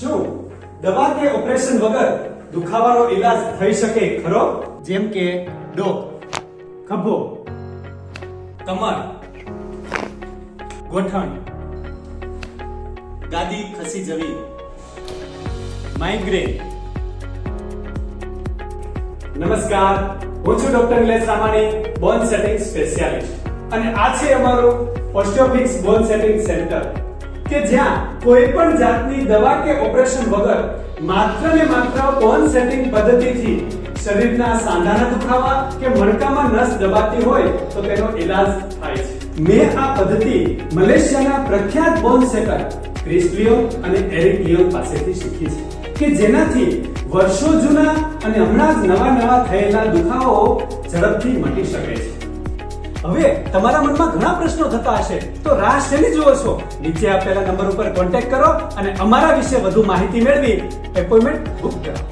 શું? દવા કે ઓપરેશન વગર દુખાવાનો ઈલાજ થઈ શકે ખરો? જેમ કે ડો. ખભો. કમર. ગોઠણ. ગાદી ખસી જવી. માઇગ્રેન નમસ્કાર. હું છું doctor Nilesh Ramani bone setting specialist. અને આ છે અમારું ઓસ્ટિયોફિક્સ બોન સેટિંગ સેન્ટર. કે જ્યાં કોઈ પણ જાતની દવા કે ઓપરેશન વગર માત્ર ને માત્ર બોન સેટિંગ પદ્ધતિથી શરીરના સાંધાના દુખાવા કે મણકામાં નસ દબાતી હોય તો તેનો ઈલાજ થાય છે. મેં આ પદ્ધતિ મલેશિયાના પ્રખ્યાત બોન સેટર ક્રિસ અને એરિક લિયોન પાસેથી શીખી છે કે જેનાથી વર્ષો જૂના અને હમણાં જ નવા નવા થયેલા દુખાવો ઝડપથી મટી શકે છે. હવે તમારા મનમાં ઘણા પ્રશ્નો થતા હશે. તો રાહ શેની જુઓ છો? નીચે આપેલા નંબર ઉપર કોન્ટેક્ટ કરો અને અમારા વિશે વધુ માહિતી મેળવી. એપોઇન્ટમેન્ટ બુક કરો